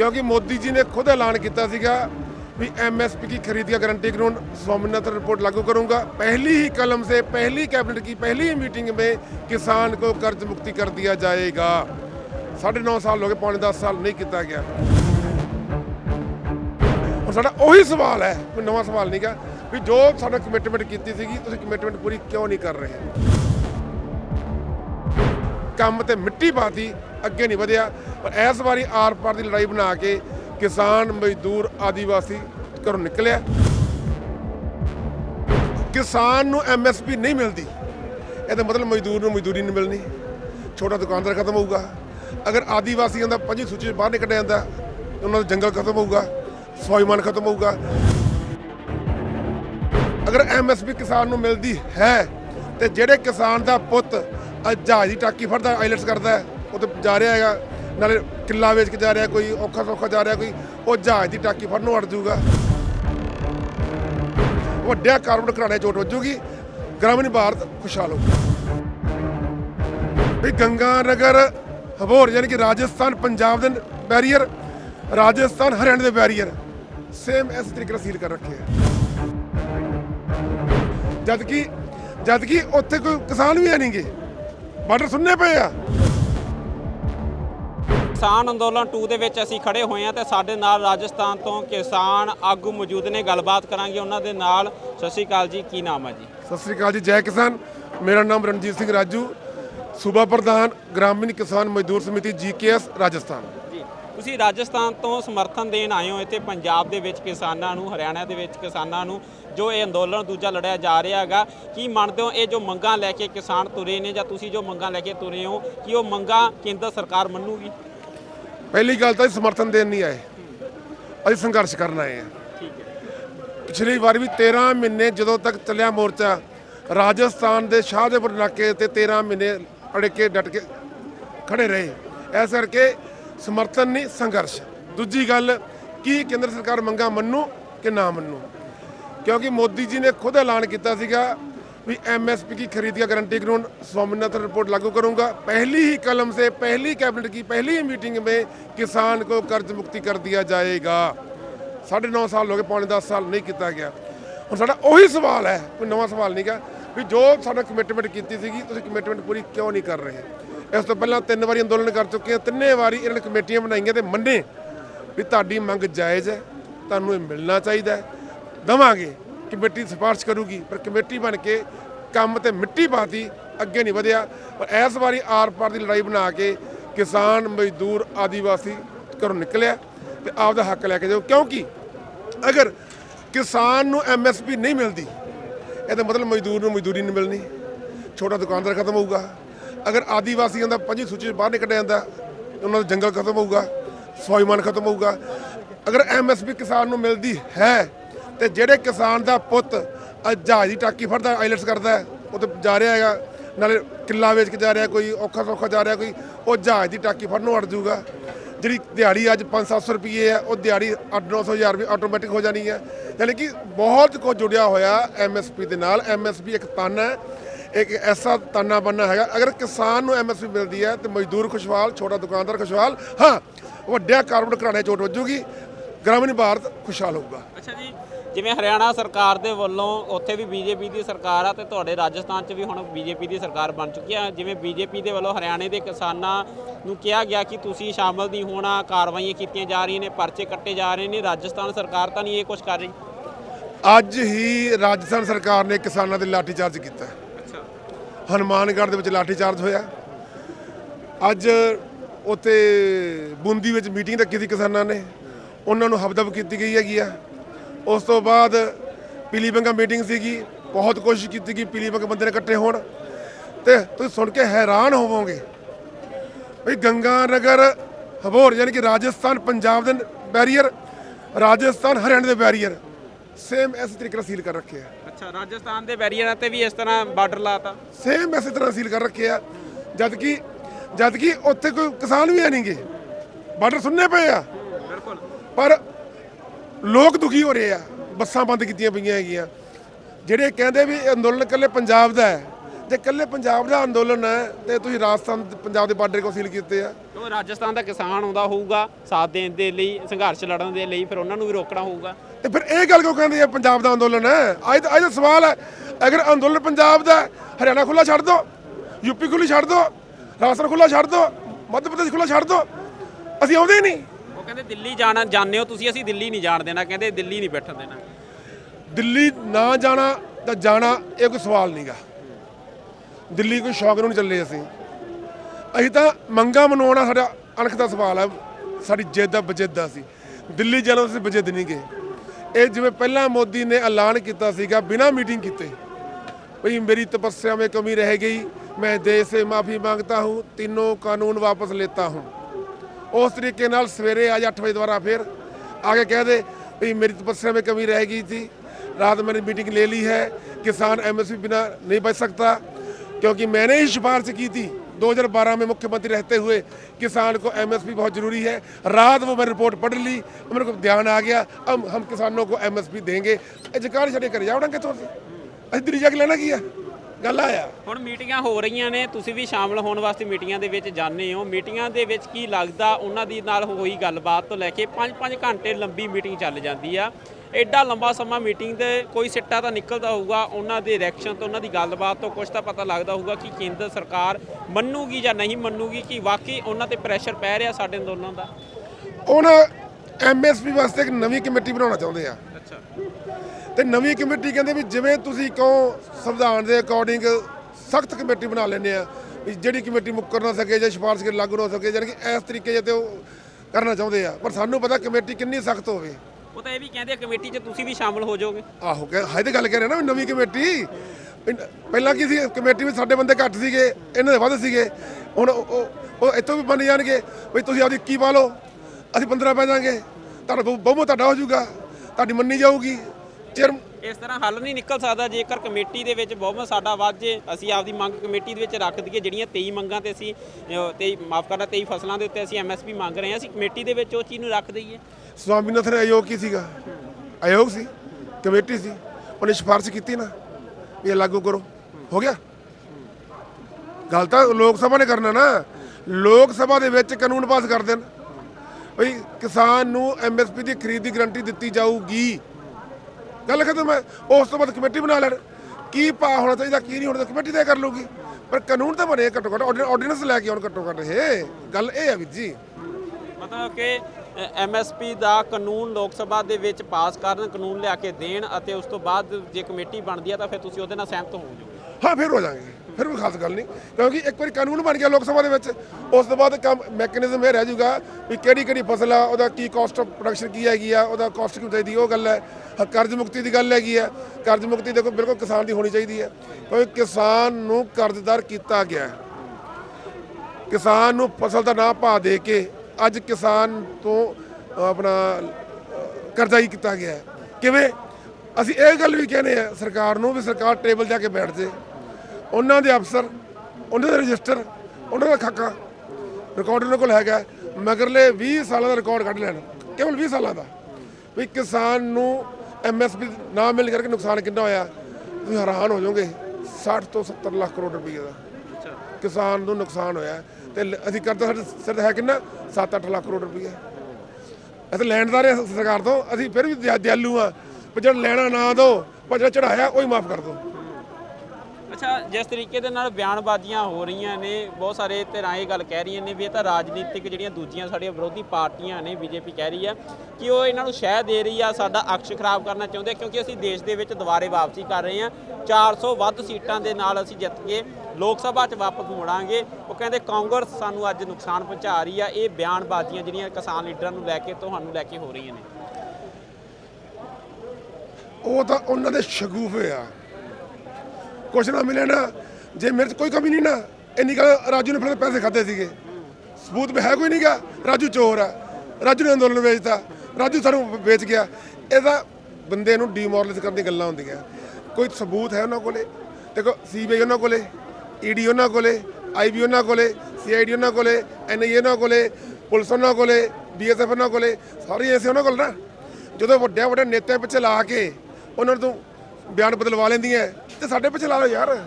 ਕਿਉਂਕਿ ਮੋਦੀ ਜੀ ਨੇ ਖੁਦ ਐਲਾਨ ਕੀਤਾ ਸੀਗਾ ਵੀ एमएसपी की खरीद का गारंटी कानून स्वामीनाथन रिपोर्ट लागू करूंगा पहली ही कलम से पहली कैबिनेट की पहली ही मीटिंग में किसान को कर्ज मुक्ति कर दिया जाएगा साढ़े नौ साल हो गए पौने दस साल नहीं किया गया ਹੁਣ ਸਾਡਾ ਉਹੀ ਸਵਾਲ ਹੈ ਕੋਈ ਨਵਾਂ ਸਵਾਲ ਨਹੀਂ ਗਾ ਵੀ ਜੋ ਸਾਡਾ ਕਮਿਟਮੈਂਟ ਕੀਤੀ ਸੀਗੀ ਤੁਸੀਂ ਕਮਿਟਮੈਂਟ ਪੂਰੀ ਕਿਉਂ ਨਹੀਂ ਕਰ ਰਹੇ ਕੰਮ ਤੇ ਮਿੱਟੀ ਪਾਤੀ, ਅੱਗੇ ਨਹੀਂ ਵਧਿਆ। ਪਰ ਇਸ ਵਾਰੀ ਆਰ ਪਾਰ ਦੀ ਲੜਾਈ ਬਣਾ ਕੇ ਕਿਸਾਨ, ਮਜ਼ਦੂਰ, ਆਦੀਵਾਸੀ ਘਰੋਂ ਨਿਕਲਿਆ। ਕਿਸਾਨ ਨੂੰ ਐਮਐਸਪੀ ਨਹੀਂ ਮਿਲਦੀ। ਇਹਦਾ ਮਤਲਬ ਮਜ਼ਦੂਰ ਨੂੰ ਮਜ਼ਦੂਰੀ ਨਹੀਂ ਮਿਲਣੀ। ਛੋਟਾ ਦੁਕਾਨਦਾਰ ਖਤਮ ਹੋਊਗਾ। ਅਗਰ ਆਦੀਵਾਸੀਆਂ ਦਾ ਪੰਜੀ ਸੂਚੀ 'ਚ ਬਾਹਰ ਨਿਕਲਿਆ ਜਾਂਦਾ ਉਹਨਾਂ ਦਾ ਜੰਗਲ ਖਤਮ ਹੋਊਗਾ ਸਵਾਈਮਾਨ ਖਤਮ ਹੋਊਗਾ। ਅਗਰ ਐਮਐਸਪੀ ਕਿਸਾਨ ਨੂੰ ਮਿਲਦੀ ਹੈ, ਤੇ ਜਿਹੜੇ ਕਿਸਾਨ ਦਾ ਪੁੱਤ ਅੱਜ ਜਹਾਜ਼ ਦੀ ਟਾਕੀ ਫੜਦਾ ਆਈਲੈਟਸ ਕਰਦਾ ਹੈ, ਉਹ ਤੇ ਜਾ ਰਿਹਾ ਹੈਗਾ। ਨਾਲੇ ਕਿੱਲਾ ਵੇਚ ਕੇ ਜਾ ਰਿਹਾ ਕੋਈ ਔਖਾ ਸੌਖਾ ਜਾ ਰਿਹਾ ਕੋਈ ਉਹ ਜਹਾਜ਼ ਦੀ ਟਾਕੀ ਫੜਨ ਨੂੰ ਅੜ ਜਾਊਗਾ। ਵੱਡਿਆ ਕਾਰਬਨ ਘਰਾਣੇ ਚੋਟ ਵੱਜੂਗੀ ਗ੍ਰਾਮੀਣ ਭਾਰਤ ਖੁਸ਼ਹਾਲ ਹੋਊਗਾ। ਵੀ ਗੰਗਾ ਨਗਰ ਹਬੋਰ ਯਾਨੀ ਕਿ ਰਾਜਸਥਾਨ ਪੰਜਾਬ ਦੇ ਬੈਰੀਅਰ ਰਾਜਸਥਾਨ ਹਰਿਆਣਾ ਦੇ ਬੈਰੀਅਰ ਸੇਮ ਇਸ ਤਰੀਕੇ ਨਾਲ ਸੀਲ ਕਰ ਰੱਖੇ ਆ। ਜਦ ਕਿ ਜਦ ਕਿ ਉੱਥੇ ਕੋਈ ਕਿਸਾਨ ਵੀ ਹੈ ਨਹੀਂਗੇ ਬਾਰਡਰ ਸੁਣਨੇ ਪਏ ਆ। ਕਿਸਾਨ ਅੰਦੋਲਨ 2 ਦੇ ਵਿੱਚ ਅਸੀਂ ਖੜੇ ਹੋਏ ਹਾਂ ਤੇ ਸਾਡੇ ਨਾਲ ਰਾਜਸਥਾਨ ਤੋਂ ਕਿਸਾਨ ਆਗੂ ਮੌਜੂਦ ਨੇ। ਗੱਲਬਾਤ ਕਰਾਂਗੇ ਉਹਨਾਂ ਦੇ ਨਾਲ। ਸਤਿ ਸ਼੍ਰੀ ਅਕਾਲ ਜੀ ਕੀ ਨਾਮ ਹੈ ਜੀ? ਸਤਿ ਸ੍ਰੀ ਅਕਾਲ ਜੀ ਜੈ ਕਿਸਾਨ। ਮੇਰਾ ਨਾਮ ਰਣਜੀਤ ਸਿੰਘ ਰਾਜੂ। ਸੂਬਾ ਪ੍ਰਧਾਨ ਗ੍ਰਾਮੀਣ ਕਿਸਾਨ ਮਜ਼ਦੂਰ ਸਮਿਤੀ ਜੀਕੇਐਸ ਰਾਜਸਥਾਨ। ਤੁਸੀਂ ਰਾਜਸਥਾਨ ਤੋਂ ਸਮਰਥਨ ਦੇਣ ਆਏ ਹੋ ਇੱਥੇ ਪੰਜਾਬ ਦੇ ਵਿੱਚ ਕਿਸਾਨਾਂ ਨੂੰ ਹਰਿਆਣਾ ਦੇ ਵਿੱਚ ਕਿਸਾਨਾਂ ਨੂੰ ਜੋ ਇਹ ਅੰਦੋਲਨ ਦੂਜਾ ਲੜਿਆ ਜਾ ਰਿਹਾ ਹੈਗਾ ਕੀ ਮੰਨਦੇ ਹੋ ਇਹ ਜੋ ਮੰਗਾਂ ਲੈ ਕੇ ਕਿਸਾਨ ਤੁਰੇ ਨੇ ਜਾਂ ਤੁਸੀਂ ਜੋ ਮੰਗਾਂ ਲੈ ਕੇ ਤੁਰੇ ਹੋ ਕੀ ਉਹ ਮੰਗਾਂ ਕੇਂਦਰ ਸਰਕਾਰ ਮੰਨੂਗੀ? ਪਹਿਲੀ ਗੱਲ ਤਾਂ ਅਸੀਂ ਸਮਰਥਨ ਦੇਣ ਨਹੀਂ ਆਏ। ਅਸੀਂ ਸੰਘਰਸ਼ ਕਰਨ ਆਏ ਹੈ। ਪਿਛਲੀ ਵਾਰ ਵੀ 13 ਮਹੀਨੇ ਜਦੋਂ ਤੱਕ ਚੱਲਿਆ ਮੋਰਚਾ ਰਾਜਸਥਾਨ ਦੇ ਸ਼ਾਹਜਪੁਰ ਇਲਾਕੇ ਤੇ 13 ਮਹੀਨੇ ਅੜ ਕੇ ਡਟ ਕੇ ਖੜੇ ਰਹੇ। ਇਸ ਕਰਕੇ ਸਮਰਥਨ ਨਹੀਂ ਸੰਘਰਸ਼ ਦੂਜੀ ਗੱਲ ਕੀ ਕੇਂਦਰ ਸਰਕਾਰ ਮੰਗਾ ਮੰਨੂ ਕਿ ਨਾ ਮੰਨੂ क्योंकि मोदी जी ने खुद ऐलान किया सीगा भी एमएसपी की खरीद का गारंटी कानून स्वामीनाथन रिपोर्ट लागू करूंगा पहली ही कलम से पहली कैबिनेट की पहली ही मीटिंग में किसान को कर्ज मुक्ति कर दिया जाएगा ਸਾਢੇ ਨੌ ਸਾਲ ਹੋ ਗਏ ਪੌਣੇ 10 ਸਾਲ ਨਹੀਂ ਕੀਤਾ ਗਿਆ ਹੁਣ ਸਾਡਾ ਉਹੀ ਸਵਾਲ ਹੈ ਕੋਈ ਨਵਾਂ ਸਵਾਲ ਨਹੀਂਗਾ ਵੀ ਜੋ ਸਾਡਾ ਕਮਿਟਮੈਂਟ ਕੀਤੀ ਸੀਗੀ ਤੁਸੀਂ ਕਮਿਟਮੈਂਟ ਪੂਰੀ ਕਿਉਂ ਨਹੀਂ ਕਰ ਰਹੇ ਇਸ ਤੋਂ ਪਹਿਲਾਂ ਤਿੰਨ ਵਾਰੀ ਅੰਦੋਲਨ ਕਰ ਚੁੱਕੇ ਹਾਂ। ਤਿੰਨੇ ਵਾਰੀ ਇਹਨਾਂ ਨੇ ਕਮੇਟੀਆਂ ਬਣਾਈਆਂ ਤੇ ਮੰਨੇ ਵੀ ਤੁਹਾਡੀ ਮੰਗ ਜਾਇਜ਼ ਹੈ, ਤੁਹਾਨੂੰ ਇਹ ਮਿਲਣਾ ਚਾਹੀਦਾ ਹੈ। ਦਵਾਂਗੇ, ਕਮੇਟੀ ਸਿਫਾਰਿਸ਼ ਕਰੂਗੀ, ਪਰ ਕਮੇਟੀ ਬਣ ਕੇ ਕੰਮ ਤੇ ਮਿੱਟੀ ਪਾਤੀ, ਅੱਗੇ ਨਹੀਂ ਵਧਿਆ। ਪਰ ਇਸ ਵਾਰੀ ਆਰ ਪਾਰ ਦੀ ਲੜਾਈ ਬਣਾ ਕੇ ਕਿਸਾਨ, ਮਜ਼ਦੂਰ, ਆਦੀਵਾਸੀ ਘਰੋਂ ਨਿਕਲਿਆ ਤੇ ਆਪਦਾ ਹੱਕ ਲੈ ਕੇ ਜਾਓ। ਕਿਉਂਕਿ ਅਗਰ ਕਿਸਾਨ ਨੂੰ ਐਮਐਸਪੀ ਨਹੀਂ ਮਿਲਦੀ, ਇਹਦਾ ਮਤਲਬ ਮਜ਼ਦੂਰ ਨੂੰ ਮਜ਼ਦੂਰੀ ਨਹੀਂ ਮਿਲਣੀ, ਛੋਟਾ ਦੁਕਾਨਦਾਰ ਖਤਮ ਹੋਊਗਾ। ਅਗਰ ਆਦੀਵਾਸੀਆਂ ਦਾ ਪੰਜੀ ਸੂਚੀ 'ਚ ਬਾਹਰ ਨਿਕਲਿਆ ਜਾਂਦਾ, ਉਹਨਾਂ ਦਾ ਜੰਗਲ ਖਤਮ ਹੋਊਗਾ, ਸਵਾਈਮਾਨ ਖਤਮ ਹੋਊਗਾ। ਅਗਰ ਐਮਐਸਪੀ ਕਿਸਾਨ ਨੂੰ ਮਿਲਦੀ ਹੈ, ਤੇ ਜਿਹੜੇ ਕਿਸਾਨ ਦਾ ਪੁੱਤ ਅੱਜ ਜਹਾਜ਼ ਦੀ ਟਾਕੀ ਫੜਦਾ, ਆਈਲੈਟਸ ਕਰਦਾ, ਉਹ ਤੇ ਜਾ ਰਿਹਾ ਹੈਗਾ, ਨਾਲੇ ਕਿੱਲਾ ਵੇਚ ਕੇ ਜਾ ਰਿਹਾ ਕੋਈ, ਔਖਾ ਸੌਖਾ ਜਾ ਰਿਹਾ ਕੋਈ, ਉਹ ਜਹਾਜ਼ ਦੀ ਟਾਕੀ ਫੜਨ ਨੂੰ ਅੜ ਜਾਊਗਾ। ਜਿਹੜੀ ਦਿਹਾੜੀ ਅੱਜ 5-700 ਰੁਪਏ ਹੈ ਉਹ ਦਿਹਾੜੀ 8-900 ਹਜ਼ਾਰ ਵੀ ਆਟੋਮੈਟਿਕ ਹੋ ਜਾਣੀ ਹੈ ਯਾਨੀ ਕਿ ਬਹੁਤ ਕੁਝ ਜੁੜਿਆ ਹੋਇਆ ਐਮਐਸਪੀ ਦੇ ਨਾਲ। ਐਮਐਸਪੀ ਇੱਕ ਤਨ ਹੈ ਇੱਕ ਐਸਾ ਤਾਨਾ ਬੰਨਾ ਹੈਗਾ। ਅਗਰ ਕਿਸਾਨ ਨੂੰ ਐਮਐਸਪੀ ਮਿਲਦੀ ਹੈ ਤੇ ਮਜ਼ਦੂਰ ਖੁਸ਼ਹਾਲ ਛੋਟਾ ਦੁਕਾਨਦਾਰ ਖੁਸ਼ਹਾਲ ਹਾਂ ਵੱਡਿਆ ਕਾਰਬਨ ਘਰਾਣੇ ਚੋਟ ਵੱਜੂਗੀ ਗ੍ਰਾਮੀਣ ਭਾਰਤ ਖੁਸ਼ਹਾਲ ਹੋਊਗਾ। ਅੱਛਾ ਜੀ ਜਿਵੇਂ ਹਰਿਆਣਾ ਸਰਕਾਰ ਦੇ ਵੱਲੋਂ ਉੱਥੇ ਵੀ ਬੀਜੇਪੀ ਦੀ ਸਰਕਾਰ ਆ ਤੇ ਤੁਹਾਡੇ ਰਾਜਸਥਾਨ 'ਚ ਵੀ ਹੁਣ ਬੀਜੇਪੀ ਦੀ ਸਰਕਾਰ ਬਣ ਚੁੱਕੀ ਆ। ਜਿਵੇਂ ਬੀਜੇਪੀ ਦੇ ਵੱਲੋਂ ਹਰਿਆਣੇ ਦੇ ਕਿਸਾਨਾਂ ਨੂੰ ਕਿਹਾ ਗਿਆ ਕਿ ਤੁਸੀਂ ਸ਼ਾਮਲ ਨਹੀਂ ਹੋਣਾ ਕਾਰਵਾਈਆਂ ਕੀਤੀਆਂ ਜਾ ਰਹੀਆਂ ਨੇ ਪਰਚੇ ਕੱਟੇ ਜਾ ਰਹੇ ਨੇ ਰਾਜਸਥਾਨ ਸਰਕਾਰ ਤਾਂ ਨਹੀਂ ਇਹ ਕੁਝ ਕਰ ਰਹੀ? ਅੱਜ ਹੀ ਰਾਜਸਥਾਨ ਸਰਕਾਰ ਨੇ ਕਿਸਾਨਾਂ ਦੇ ਲਾਠੀਚਾਰਜ ਕੀਤਾ। ਹੈ। ਅੱਛਾ ਹਨੂੰਮਾਨਗੜ੍ਹ ਦੇ ਵਿੱਚ ਲਾਠੀਚਾਰਜ ਹੋਇਆ। ਅੱਜ ਉੱਥੇ ਬੂੰਦੀ ਵਿੱਚ ਮੀਟਿੰਗ ਰੱਖੀ ਸੀ ਕਿਸਾਨਾਂ ਨੇ। ਉਹਨਾਂ ਨੂੰ ਹਬਦਬ ਕੀਤੀ ਗਈ ਹੈਗੀ ਆ। ਉਸ ਤੋਂ ਬਾਅਦ ਪੀਲੀਬੰਗਾ ਮੀਟਿੰਗ ਸੀਗੀ। ਬਹੁਤ ਕੋਸ਼ਿਸ਼ ਕੀਤੀ ਕਿ ਪੀਲੀਬੰਗਾ ਬੰਦੇ ਨੇ ਇਕੱਠੇ ਹੋਣ। ਤੇ ਤੁਸੀਂ ਸੁਣ ਕੇ ਹੈਰਾਨ ਹੋਵੋਗੇ ਵੀ ਗੰਗਾ ਨਗਰ ਹਬੋਰ, ਯਾਨੀ ਕਿ ਰਾਜਸਥਾਨ, ਪੰਜਾਬ ਦੇ ਬੈਰੀਅਰ, ਰਾਜਸਥਾਨ, ਹਰਿਆਣਾ ਦੇ ਬੈਰੀਅਰ। ਸੇਮ ਇਸ ਤਰੀਕੇ ਨਾਲ ਸੀਲ ਕਰ ਰੱਖੇ ਆ ਅੱਛਾ ਰਾਜਸਥਾਨ ਦੇ ਬੈਰੀਅਰਾਂ ਤੇ ਵੀ ਇਸ ਤਰ੍ਹਾਂ ਬਾਰਡਰ ਲਾਤਾ ਸੇਮ ਇਸੇ ਤਰ੍ਹਾਂ ਸੀਲ ਕਰ ਰੱਖੇ ਆ ਜਦ ਕਿ ਜਦ ਕਿ ਉੱਥੇ ਕੋਈ ਕਿਸਾਨ ਵੀ ਹੈ ਨਹੀਂਗੇ ਬਾਰਡਰ ਸੁਣਨੇ ਪਏ ਆ ਬਿਲਕੁਲ ਪਰ ਲੋਕ ਦੁਖੀ ਹੋ ਰਹੇ ਆ ਬੱਸਾਂ ਬੰਦ ਕੀਤੀਆਂ ਪਈਆਂ ਹੈਗੀਆਂ ਜਿਹੜੇ ਕਹਿੰਦੇ ਵੀ ਅੰਦੋਲਨ ਇਕੱਲੇ ਪੰਜਾਬ ਦਾ ਹੈ ਜੇ ਇਕੱਲੇ ਪੰਜਾਬ ਦਾ ਅੰਦੋਲਨ ਹੈ ਤੇ ਤੁਸੀਂ ਰਾਜਸਥਾਨ ਪੰਜਾਬ ਦੇ ਬਾਰਡਰ ਕੋ ਸੀਲ ਕੀਤੇ ਆ। ਉਹ ਰਾਜਸਥਾਨ ਦਾ ਕਿਸਾਨ ਆਉਂਦਾ ਹੋਊਗਾ ਸਾਥ ਦੇਣ ਦੇ ਲਈ ਸੰਘਰਸ਼ ਲੜਨ ਦੇ ਲਈ ਫਿਰ ਉਹਨਾਂ ਨੂੰ ਵੀ ਰੋਕਣਾ ਹੋਊਗਾ। ਤੇ ਫਿਰ ਇਹ ਗੱਲ ਕਿਉਂ ਕਹਿੰਦੇ ਆ ਪੰਜਾਬ ਦਾ ਅੰਦੋਲਨ ਹੈ? ਅੱਜ ਅੱਜ ਦਾ ਸਵਾਲ ਹੈ ਅਗਰ ਅੰਦੋਲਨ ਪੰਜਾਬ ਦਾ ਹਰਿਆਣਾ ਖੁੱਲਾ ਛੱਡ ਦੋ ਯੂਪੀ ਖੁੱਲੀ ਛੱਡ ਦੋ ਰਾਜਸਥਾਨ ਖੁੱਲਾ ਛੱਡ ਦੋ ਮੱਧ ਪ੍ਰਦੇਸ਼ ਖੁੱਲਾ ਛੱਡ ਦੋ ਅਸੀਂ ਆਉਂਦੇ ਹੀ ਨਹੀਂ। ਉਹ ਕਹਿੰਦੇ ਦਿੱਲੀ ਜਾਣਾ ਜਾਣਦੇ ਹੋ ਤੁਸੀਂ ਅਸੀਂ ਦਿੱਲੀ ਨਹੀਂ ਜਾਣ ਦੇਣਾ ਕਹਿੰਦੇ ਦਿੱਲੀ ਨਹੀਂ ਬੈਠਣ ਦੇਣਾ। ਦਿੱਲੀ ਨਾ ਜਾਣਾ ਤਾਂ ਜਾਣਾ ਇਹ ਕੋਈ ਸਵਾਲ ਨਹੀਂਗਾ ਦਿੱਲੀ ਕੋਈ ਸ਼ੌਕ ਨੂੰ ਚੱਲੇ ਅਸੀਂ। ਅਸੀਂ ਤਾਂ ਮੰਗਾ ਮਨਾਉਣਾ ਸਾਡਾ ਅਣਖ ਦਾ ਸਵਾਲ ਹੈ ਸਾਡੀ ਜਿੱਦ ਦਾ ਬਜਿੱਦ ਦਾ ਸੀ ਦਿੱਲੀ ਜਦੋਂ ਅਸੀਂ ਬਜਿੱਦ ਨਹੀਂ ਗਏ। ਇਹ ਜਿਵੇਂ ਪਹਿਲਾਂ ਮੋਦੀ ਨੇ ਐਲਾਨ ਕੀਤਾ ਸੀਗਾ, ਬਿਨਾ ਮੀਟਿੰਗ ਕੀਤੇ। ਭਈ ਮੇਰੀ ਤਪੱਸਿਆ ਵਿੱਚ ਕਮੀ ਰਹਿ ਗਈ, ਮੈਂ ਦੇਸ਼ ਸੇ ਮਾਫੀ ਮੰਗਤਾ ਹੂੰ, ਤਿੰਨੋਂ ਕਾਨੂੰਨ ਵਾਪਸ ਲੇਤਾ ਹੂੰ। ਉਸ ਤਰੀਕੇ ਨਾਲ ਸਵੇਰੇ ਅੱਜ 8 ਵਜੇ ਦੁਬਾਰਾ ਫਿਰ ਆ ਕੇ ਕਹਿ ਦੇ, ਭਈ ਮੇਰੀ ਤਪੱਸਿਆ ਵਿੱਚ ਕਮੀ ਰਹਿ ਗਈ ਸੀ। ਰਾਤ ਮੈਨੇ ਮੀਟਿੰਗ ਲੈ ਲਈ ਹੈ, ਕਿਸਾਨ ਐਮਐਸਪੀ ਬਿਨਾ ਨਹੀਂ ਬਚ ਸਕਦਾ। क्योंकि मैंने ही सिफारिश की थी 2012 में मुख्यमंत्री रहते हुए किसान को एमएसपी बहुत जरूरी है रात वो मैंने रिपोर्ट पढ़ ली मेरे को ध्यान आ गया अब हम किसानों को एमएसपी देंगे ਇਹ ਜਕਾਰ ਛੱਡੇ ਕਰ ਜਾਵੜਾਂਗੇ ਤੁਸੀਂ ਅਸੀਂ ਦਿੱਲੀ ਜਾ ਕੇ ਲੈਣਾ ਕੀ ਆ ਗੱਲ ਆਇਆ ਹੁਣ ਮੀਟਿੰਗਾਂ ਹੋ ਰਹੀਆਂ ਨੇ ਤੁਸੀਂ ਵੀ ਸ਼ਾਮਲ ਹੋਣ ਵਾਸਤੇ ਮੀਟਿੰਗਾਂ ਦੇ ਵਿੱਚ ਜਾਂਦੇ ਹੋ ਮੀਟਿੰਗਾਂ ਦੇ ਵਿੱਚ ਕੀ ਲੱਗਦਾ ਉਹਨਾਂ ਦੀ ਨਾਲ ਹੋਈ ਗੱਲਬਾਤ ਤੋਂ ਲੈ ਕੇ 5-5 ਘੰਟੇ ਲੰਬੀ ਮੀਟਿੰਗ ਚੱਲ ਜਾਂਦੀ ਆ ਐਡਾ ਲੰਬਾ ਸਮਾਂ ਮੀਟਿੰਗ ਦੇ ਕੋਈ ਸਿੱਟਾ ਤਾਂ ਨਿਕਲਦਾ ਹੋਊਗਾ ਉਹਨਾਂ ਦੇ ਰਿਐਕਸ਼ਨ ਤੋਂ ਉਹਨਾਂ ਦੀ ਗੱਲਬਾਤ ਤੋਂ ਕੁਝ ਤਾਂ ਪਤਾ ਲੱਗਦਾ ਹੋਊਗਾ ਕਿ ਕੇਂਦਰ ਸਰਕਾਰ ਮੰਨੂਗੀ ਜਾਂ ਨਹੀਂ ਮੰਨੂਗੀ ਕਿ ਵਾਕਈ ਉਹਨਾਂ ਤੇ ਪ੍ਰੈਸ਼ਰ ਪੈ ਰਿਹਾ ਸਾਡੇ ਅੰਦੋਲਨਾਂ ਦਾ। ਉਹਨਾਂ ਐਮਐਸਪੀ ਵਾਸਤੇ ਇੱਕ ਨਵੀਂ ਕਮੇਟੀ ਬਣਾਉਣਾ ਚਾਹੁੰਦੇ ਆ। ਅੱਛਾ। ਤੇ ਨਵੀਂ ਕਮੇਟੀ ਕਹਿੰਦੇ ਵੀ ਜਿਵੇਂ ਤੁਸੀਂ ਕਹੋ ਸੰਵਿਧਾਨ ਦੇ ਅਕੋਰਡਿੰਗ ਸਖਤ ਕਮੇਟੀ ਬਣਾ ਲੈਂਦੇ ਆ ਵੀ ਜਿਹੜੀ ਕਮੇਟੀ ਮੁੱਕਰ ਨਾ ਸਕੇ ਜਾਂ ਸਿਫਾਰਿਸ਼ ਕੇ ਲਾਗੂ ਨਾ ਹੋ ਸਕੇ ਯਾਨੀ ਕਿ ਇਸ ਤਰੀਕੇ ਜੇ ਤੇ ਉਹ ਕਰਨਾ ਚਾਹੁੰਦੇ ਆ। ਪਰ ਸਾਨੂੰ ਪਤਾ ਕਮੇਟੀ ਕਿੰਨੀ ਸਖਤ ਹੋਵੇ। ਉਹ ਤਾਂ ਇਹ ਵੀ ਕਹਿੰਦੇ ਕਮੇਟੀ 'ਚ ਤੁਸੀਂ ਵੀ ਸ਼ਾਮਲ ਹੋ ਜਾਓਗੇ। ਆਹੋ ਕਿ ਹਾਈ ਤੇ ਗੱਲ ਕਰ ਰਹੇ ਨਾ ਵੀ ਨਵੀਂ ਕਮੇਟੀ। ਵੀ ਪਹਿਲਾਂ ਕੀ ਸੀ, ਕਮੇਟੀ ਵਿੱਚ ਸਾਡੇ ਬੰਦੇ ਘੱਟ ਸੀਗੇ ਇਹਨਾਂ ਦੇ ਵੱਧ ਸੀਗੇ। ਹੁਣ ਉਹ ਉਹ- ਉਹ ਇੱਥੋਂ ਵੀ ਬਣ ਜਾਣਗੇ ਵੀ ਤੁਸੀਂ ਆਪਦੀ ਕੀ ਪਾ ਲਓ, ਅਸੀਂ 15 ਪੈ ਜਾਾਂਗੇ। ਤੁਹਾਡਾ ਬਹੁ- ਬਹੁਮਤ ਤੁਹਾਡਾ ਹੋ ਜਾਊਗਾ, ਤੁਹਾਡੀ ਮੰਨੀ ਜਾਊਗੀ। ਚਿਰ ਇਸ ਤਰ੍ਹਾਂ ਹੱਲ ਨਹੀਂ ਨਿਕਲ ਸਕਦਾ ਜੇਕਰ ਕਮੇਟੀ ਦੇ ਵਿੱਚ ਬਹੁਮਤ ਸਾਡਾ ਵੱਧ ਜੇ ਅਸੀਂ ਆਪਦੀ ਮੰਗ ਕਮੇਟੀ ਦੇ ਵਿੱਚ ਰੱਖ ਦਈਏ ਜਿਹੜੀਆਂ 23 ਮੰਗਾਂ ਤੇ ਅਸੀਂ ਅਹ, 23 ਮਾਫ ਕਰਨਾ 23 ਫਸਲਾਂ ਦੇ ਉੱਤੇ ਅਸੀਂ ਐਮਐਸਪੀ ਮੰਗ ਰਹੇ ਹਾਂ ਅਸੀਂ ਕਮੇਟੀ ਦੇ ਵਿੱਚ ਉਹ ਚੀਜ਼ ਨੂੰ ਰੱਖ ਦਈਏ। ਸਵਾਮੀਨਾਥਨ ਆਯੋਗ ਕੀ ਸੀਗਾ? ਆਯੋਗ ਸੀ? ਕਮੇਟੀ ਸੀ? ਉਹਨੇ ਸਿਫਾਰਿਸ਼ ਕੀਤੀ ਨਾ ਇਹ ਲਾਗੂ ਕਰੋ। ਹੋ ਗਿਆ? ਗੱਲ ਤਾਂ ਲੋਕ ਸਭਾ ਨੇ ਕਰਨਾ ਨਾ। ਲੋਕ ਸਭਾ ਦੇ ਵਿੱਚ ਕਾਨੂੰਨ ਪਾਸ ਕਰ ਦੇਣ ਭਈ ਕਿਸਾਨ ਨੂੰ ਐਮਐਸਪੀ ਦੀ ਖਰੀਦ ਦੀ ਗਾਰੰਟੀ ਦਿੱਤੀ ਜਾਊਗੀ। ਗੱਲ ਖਤਮ ਹੈ ਉਸ ਤੋਂ ਬਾਅਦ ਕਮੇਟੀ ਬਣਾ ਲੈਣ। ਕੀ ਪਾ ਹੋਣਾ ਚਾਹੀਦਾ ਕੀ ਨਹੀਂ ਹੋਣਾ ਕਮੇਟੀ ਤੈਅ ਕਰ ਲਊਗੀ। ਪਰ ਕਾਨੂੰਨ ਤਾਂ ਬਣੇ ਘੱਟੋ ਘੱਟ ਆਰਡੀਨੈਂਸ ਲੈ ਕੇ ਆਉਣ ਘੱਟੋ ਘੱਟ ਇਹ। ਗੱਲ ਇਹ ਹੈ ਵੀਰ ਜੀ। ਮਤਲਬ ਕਿ ਐਮਐਸਪੀ ਦਾ ਕਾਨੂੰਨ ਲੋਕ ਸਭਾ ਦੇ ਵਿੱਚ ਪਾਸ ਕਰਨ ਕਾਨੂੰਨ ਲਿਆ ਕੇ ਦੇਣ ਅਤੇ ਉਸ ਤੋਂ ਬਾਅਦ ਜੇ ਕਮੇਟੀ ਬਣਦੀ ਆ ਤਾਂ ਫਿਰ ਤੁਸੀਂ ਉਹਦੇ ਨਾਲ ਸਹਿਮਤ ਹੋ ਜਾਓ ਹਾਂ ਫਿਰ ਹੋ ਜਾਾਂਗੇ ਫਿਰ ਕੋਈ ਖਾਸ ਗੱਲ ਨਹੀਂ। ਕਿਉਂਕਿ ਇੱਕ ਵਾਰੀ ਕਾਨੂੰਨ ਬਣ ਗਿਆ ਲੋਕ ਸਭਾ ਦੇ ਵਿੱਚ, ਉਸ ਤੋਂ ਬਾਅਦ ਕੰਮ ਮੈਕੈਨਿਜ਼ਮ ਇਹ ਰਹਿ ਜਾਊਗਾ ਵੀ ਕਿਹੜੀ ਕਿਹੜੀ ਫਸਲ ਆ, ਉਹਦਾ ਕੀ ਕਾਸਟ ਆਫ ਪ੍ਰੋਡਕਸ਼ਨ ਕੀ ਹੈਗੀ ਆ, ਉਹਦਾ ਕਾਸਟ ਕਿਉਂ ਚਾਹੀਦੀ, ਉਹ ਗੱਲ ਹੈ। ਕਰਜ਼ ਮੁਕਤੀ ਦੀ ਗੱਲ ਹੈਗੀ ਆ ਕਰਜ਼ ਮੁਕਤੀ ਦੇਖੋ, ਬਿਲਕੁਲ ਕਿਸਾਨ ਦੀ ਹੋਣੀ ਚਾਹੀਦੀ ਹੈ। ਕਿਉਂਕਿ ਕਿਸਾਨ ਨੂੰ ਕਰਜ਼ਦਾਰ ਕੀਤਾ ਗਿਆ ਹੈ। ਕਿਸਾਨ ਨੂੰ ਫਸਲ ਦਾ ਨਾ ਭਾਅ ਦੇ ਕੇ ਅੱਜ ਕਿਸਾਨ ਤੋਂ ਆਪਣਾ ਕਰਜ਼ਾ ਹੀ ਕੀਤਾ ਗਿਆ ਕਿਵੇਂ? ਅਸੀਂ ਇਹ ਗੱਲ ਵੀ ਕਹਿੰਦੇ ਆ ਸਰਕਾਰ ਨੂੰ ਵੀ ਸਰਕਾਰ ਟੇਬਲ ਜਾ ਕੇ ਬੈਠ ਜੇ। ਉਹਨਾਂ ਦੇ ਅਫਸਰ, ਉਹਨਾਂ ਦੇ ਰਜਿਸਟਰ, ਉਹਨਾਂ ਦਾ ਖਾਕਾ। ਰਿਕਾਰਡ ਉਹਨਾਂ ਕੋਲ ਹੈਗਾ। ਮਗਰਲੇ 20 ਸਾਲਾਂ ਦਾ ਰਿਕਾਰਡ ਕੱਢ ਲੈਣ। ਕੇਵਲ 20 ਸਾਲਾਂ ਦਾ। ਵੀ ਕਿਸਾਨ ਨੂੰ ਐਮਐਸਪੀ ਨਾ ਮਿਲ ਕਰਕੇ ਨੁਕਸਾਨ ਕਿੰਨਾ ਹੋਇਆ? ਤੁਸੀਂ ਹੈਰਾਨ ਹੋ ਜਾਓਗੇ। 60 ਤੋਂ 70 ਲੱਖ ਕਰੋੜ ਰੁਪਏ ਦਾ। ਕਿਸਾਨ ਨੂੰ ਨੁਕਸਾਨ ਹੋਇਆ। ਤੇ ਅਸੀਂ ਕਰਦਾ ਸਾਡੇ ਸਿਰ ਤੇ ਹੈ ਕਿੰਨਾ? 7-8 ਲੱਖ ਕਰੋੜ ਰੁਪਏ ਅਸੀਂ ਲੈਣਦਾਰ ਹਾਂ ਸਰਕਾਰ ਤੋਂ। ਅਸੀਂ ਫਿਰ ਵੀ ਦਿਆ- ਦਿਆਲੂ ਆ ਪਰ ਜਿਹੜਾ ਲੈਣਾ ਨਾ ਦੋ ਪਰ ਜਿਹੜਾ ਚੜਾਇਆ ਉਹ ਹੀ ਮਾਫ ਕਰ ਦੋ ਅੱਛਾ, ਜਿਸ ਤਰੀਕੇ ਦੇ ਨਾਲ ਬਿਆਨਬਾਜ਼ੀਆਂ ਹੋ ਰਹੀਆਂ ਨੇ, ਬਹੁਤ ਸਾਰੇ ਧਿਰਾਂ ਇਹ ਗੱਲ ਕਹਿ ਰਹੀਆਂ ਨੇ ਵੀ ਇਹ ਤਾਂ ਰਾਜਨੀਤਿਕ ਜਿਹੜੀਆਂ ਦੂਜੀਆਂ ਸਾਡੀਆਂ ਵਿਰੋਧੀ ਪਾਰਟੀਆਂ ਨੇ, ਬੀਜੇਪੀ ਕਹਿ ਰਹੀ ਆ, ਕਿ ਉਹ ਇਹਨਾਂ ਨੂੰ ਸ਼ਹਿ ਦੇ ਰਹੀ ਆ, ਸਾਡਾ ਅਕਸ਼ ਖਰਾਬ ਕਰਨਾ ਚਾਹੁੰਦੇ ਕਿਉਂਕਿ ਅਸੀਂ ਦੇਸ਼ ਦੇ ਵਿੱਚ ਦੁਬਾਰੇ ਵਾਪਸੀ ਕਰ ਰਹੇ ਹਾਂ 400 ਵੱਧ ਸੀਟਾਂ ਦੇ ਨਾਲ ਅਸੀਂ ਜਿੱਤ ਕੇ ਲੋਕ ਸਭਾ 'ਚ ਵਾਪਸ ਮੁੜਾਂਗੇ। ਉਹ ਕਹਿੰਦੇ ਕਾਂਗਰਸ ਸਾਨੂੰ ਅੱਜ ਨੁਕਸਾਨ ਪਹੁੰਚਾ ਰਹੀ ਆ, ਇਹ ਬਿਆਨਬਾਜ਼ੀਆਂ ਜਿਹੜੀਆਂ ਕਿਸਾਨ ਲੀਡਰਾਂ ਨੂੰ ਲੈ ਕੇ, ਤੁਹਾਨੂੰ ਲੈ ਕੇ ਹੋ ਰਹੀਆਂ ਨੇ। ਉਹ ਤਾਂ ਉਹਨਾਂ ਦੇ ਸ਼ਗੂਫੇ ਆ। ਕੁਛ ਨਾ ਮਿਲੇ ਨਾ, ਜੇ ਮੇਰੇ 'ਚ ਕੋਈ ਕਮੀ ਨਹੀਂ ਨਾ, ਇੰਨੀ ਗੱਲ ਰਾਜੂ ਨੇ ਫਿਰ ਪੈਸੇ ਖਾਦੇ ਸੀਗੇ। ਸਬੂਤ ਵੀ ਹੈ ਕੋਈ ਨਹੀਂਗਾ ਰਾਜੂ ਚੋਰ ਆ, ਰਾਜੂ ਨੇ ਅੰਦੋਲਨ ਵੇਚਤਾ, ਰਾਜੂ ਸਾਨੂੰ ਵੇਚ ਗਿਆ। ਇਹਦਾ ਬੰਦੇ ਨੂੰ ਡੀਮੋਰਲਾਈਜ਼ ਕਰਨ ਦੀ ਗੱਲਾਂ ਹੁੰਦੀਆਂ। ਕੋਈ ਸਬੂਤ ਹੈ ਉਹਨਾਂ ਕੋਲੇ? ਦੇਖੋ ਸੀਬੀਆਈ ਉਹਨਾਂ ਕੋਲੇ ਈਡੀ ਉਹਨਾਂ ਕੋਲੇ ਆਈਬੀ ਉਹਨਾਂ ਕੋਲੇ ਸੀਆਈਡੀ ਉਹਨਾਂ ਕੋਲੇ ਐਨਆਈਏ ਉਹਨਾਂ ਕੋਲੇ, ਪੁਲਿਸ ਉਹਨਾਂ ਕੋਲੇ ਬੀਐਸਐਫ ਉਹਨਾਂ ਕੋਲੇ ਸਾਰੇ ਐਸੇ ਉਹਨਾਂ ਕੋਲ ਨਾ, ਜਦੋਂ ਵੱਡੇ ਵੱਡੇ ਨੇਤਾ ਪਿੱਛੇ ਲਾ ਕੇ ਉਹਨਾਂ ਨੂੰ ਬਿਆਨ ਬਦਲਵਾ ਲੈਂਦੀਆਂ ਤੇ ਸਾਡੇ ਪਿੱਛੇ ਲਾ ਲਓ ਯਾਰ।